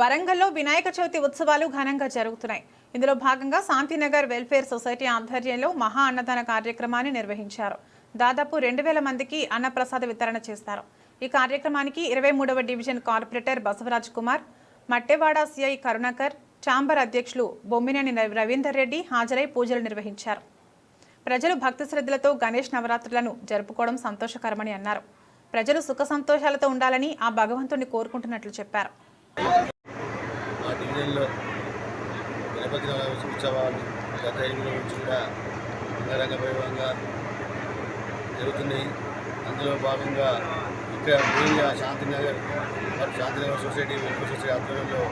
వరంగల్లో వినాయక చవితి ఉత్సవాలు ఘనంగా జరుగుతున్నాయి. ఇందులో భాగంగా శాంతినగర్ వెల్ఫేర్ సొసైటీ ఆధ్వర్యంలో మహా అన్నదాన కార్యక్రమాన్ని నిర్వహించారు. దాదాపు రెండు వేల మందికి అన్నప్రసాద వితరణ చేస్తారు. ఈ కార్యక్రమానికి ఇరవై మూడవ division corporator Basavaraj Kumar Mattewada CI Karunakar chamber అధ్యక్షులు బొమ్మినేని రవీందర్ రెడ్డి హాజరై పూజలు నిర్వహించారు. ప్రజలు భక్తి శ్రద్ధలతో గణేష్ నవరాత్రులను జరుపుకోవడం సంతోషకరమని అన్నారు. ప్రజలు సుఖ సంతోషాలతో ఉండాలని ఆ భగవంతుని కోరుకుంటున్నట్లు చెప్పారు. మా గణపతి ఉత్సవాలు గత ఎనిమిది నుంచి కూడా అంగరంగ వైభవంగా జరుగుతున్నాయి. అందులో భాగంగా ఇక్కడ మెయిన్గా శాంతినగర్ మరియు శాంతినగర్ సొసైటీ వెల్ఫేర్ సొసైటీ ఆధ్వర్యంలో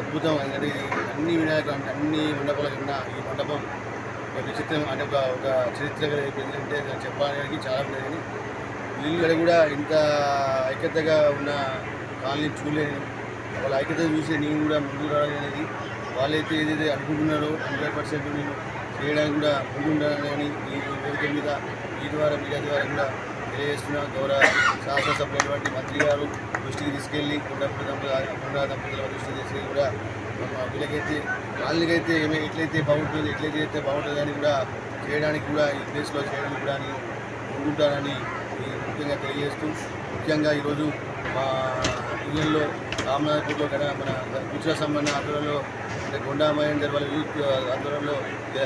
అద్భుతం అంటే అన్ని వినాయక అంటే అన్ని మండపాల కన్నా ఈ మండపం ఒక విచిత్రం అంటే ఒక ఒక చరిత్ర ఏంటంటే నేను చెప్పడానికి చాలా ఉన్నాయి కానీ వీళ్ళు కూడా ఇంత ఐక్యతగా ఉన్న కాలనీ చూడలేని వాళ్ళ ఐక్యత చూసి నేను కూడా ముందుకు రావడం అనేది వాళ్ళైతే ఏదైతే అనుకుంటున్నారో హండ్రెడ్ పర్సెంట్ నేను చేయడానికి కూడా ముందుండాలని ఈ వేదిక మీద ఈ ద్వారా మీడియా ద్వారా కూడా తెలియజేస్తున్న. గౌరవ శాసనసభ్యులైనటువంటి మంత్రి గారు దృష్టికి తీసుకెళ్ళి కొండపూడి దంపతుల కొండ దంపతుల దృష్టికి తీసుకెళ్ళి కూడా వీళ్ళకైతే వాళ్ళకైతే ఏమే ఎట్లయితే బాగుంటుంది ఎట్లయితే అయితే బాగుంటుంది అని కూడా చేయడానికి కూడా ఈ ప్లేస్లో చేయడానికి కూడా నేను ముందుంటానని ముఖ్యంగా తెలియజేస్తూ ముఖ్యంగా ఈరోజు మా యూనియన్లో రామనాథపూర్లో గడ మన కూర్చుల సంబంధ ఆందోళనలో అంటే కొండా మహేందర్ యూత్ ఆందోళనలో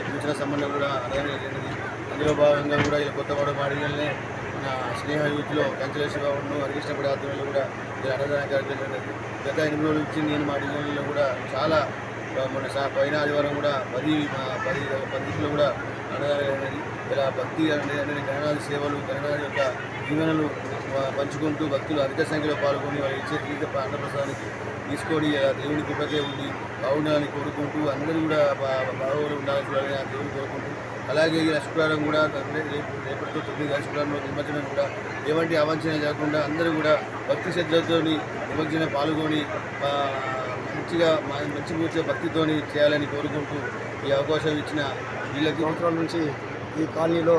కూర్చుల సంబంధం కూడా అనగానే జరిగింది. అందులో భాగంగా కూడా ఇలా కొత్త వాడు మాడిగల్నే మన స్నేహ యూత్లో కంచెల శివను హరికృష్ణపడి ఆధ్వర్యంలో కూడా ఇలా అన్నదాన కార్యక్రమం గత ఎనిమిది రోజుల నుంచి నేను మా డివిజన్లో కూడా చాలా మన పైన ఆదివారం కూడా పది పది పద్ధతిలో కూడా అన్నదానం అనేది ఇలా భక్తి అనేది అనే గణనాథి సేవలు గణనాథి యొక్క జీవనలు పంచుకుంటూ భక్తులు అధిక సంఖ్యలో పాల్గొని వాళ్ళు ఇచ్చే తీర్థ అన్నప్రసాదానికి తీసుకొని దేవుని కృపకే ఉండి బాగుండాలని కోరుకుంటూ అందరూ కూడా బా- బాగోలు ఉండాలని చూడాలని ఆ దేవుని కోరుకుంటూ అలాగే ఈ శుక్రవారం కూడా రేపటితో తొమ్మిది శుక్రవారం నిమజ్జనం కూడా ఎటువంటి అవంచన లేకుండా అందరూ కూడా భక్తి శ్రద్ధలతో నిమజ్జనం పాల్గొని మంచిగా మ- మంచి పూర్తిగా భక్తితోని చేయాలని కోరుకుంటూ ఈ అవకాశం ఇచ్చిన వీళ్ళకి సంవత్సరాల నుంచి ఈ కాలనీలో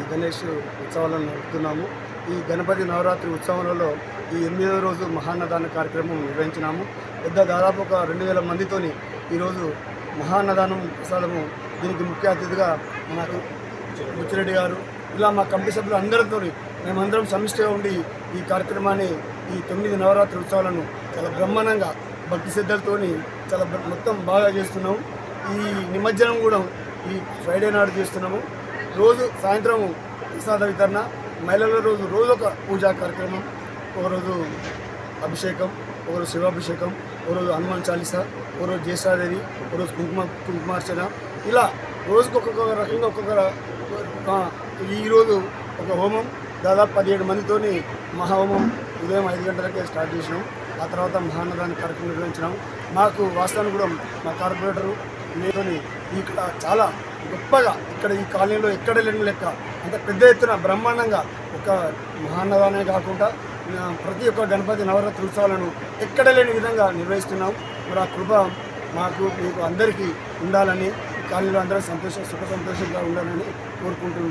ఈ గణేష్ ఉత్సవాలను నడుపుతున్నాము ఈ గణపతి నవరాత్రి ఉత్సవంలో ఈ ఎనిమిదవ రోజు మహాన్నదాన కార్యక్రమం నిర్వహించినాము. పెద్ద దాదాపు ఒక రెండు వేల మందితోని ఈరోజు మహాన్నదానం ప్రసాదము దీనికి ముఖ్య అతిథిగా మనకు బుచ్చిరెడ్డి గారు ఇలా మా కమిటీ సభ్యులు అందరితో మేమందరం సమిష్టిగా ఉండి ఈ కార్యక్రమాన్ని ఈ తొమ్మిది నవరాత్రి ఉత్సవాలను చాలా బ్రహ్మాండంగా భక్తి శ్రద్ధలతోని చాలా మొత్తం బాగా చేస్తున్నాము. ఈ నిమజ్జనం కూడా ఈ ఫ్రైడే నాడు చేస్తున్నాము. రోజు సాయంత్రం ప్రసాద వితరణ మహిళల రోజు రోజు ఒక పూజా కార్యక్రమం ఒకరోజు అభిషేకం ఒకరోజు శివాభిషేకం ఒకరోజు హనుమాన్ చాలీసా ఒకరోజు జ్యేష్ఠాదేవి ఒకరోజు కుంకుమ కుంకుమార్చన. ఇలా రోజుకు ఒక్కొక్క రకంగా ఒక్కొక్క ఈరోజు ఒక హోమం దాదాపు పదిహేడు మందితోని మహాహోమం ఉదయం ఐదు గంటలకే స్టార్ట్ చేసినాం. ఆ తర్వాత మహానగరాన్ని కార్యక్రమం నిర్వహించినాం. మాకు వాస్తవాన్ని కూడా మా కార్పొరేటరు నేతోని ఇక్కడ చాలా గొప్పగా ఇక్కడ ఈ కాలనీలో ఎక్కడ లేని లెక్క అంత పెద్ద ఎత్తున బ్రహ్మాండంగా ఒక మహాన్నదానే కాకుండా ప్రతి ఒక్క గణపతి నవరాత్రి ఉత్సవాలను ఎక్కడ లేని విధంగా నిర్వహిస్తున్నాం. మరి ఆ కృప మాకు మీకు అందరికీ ఉండాలని కాలనీలో అందరూ సంతోష సుఖ సంతోషంగా ఉండాలని కోరుకుంటున్నాం.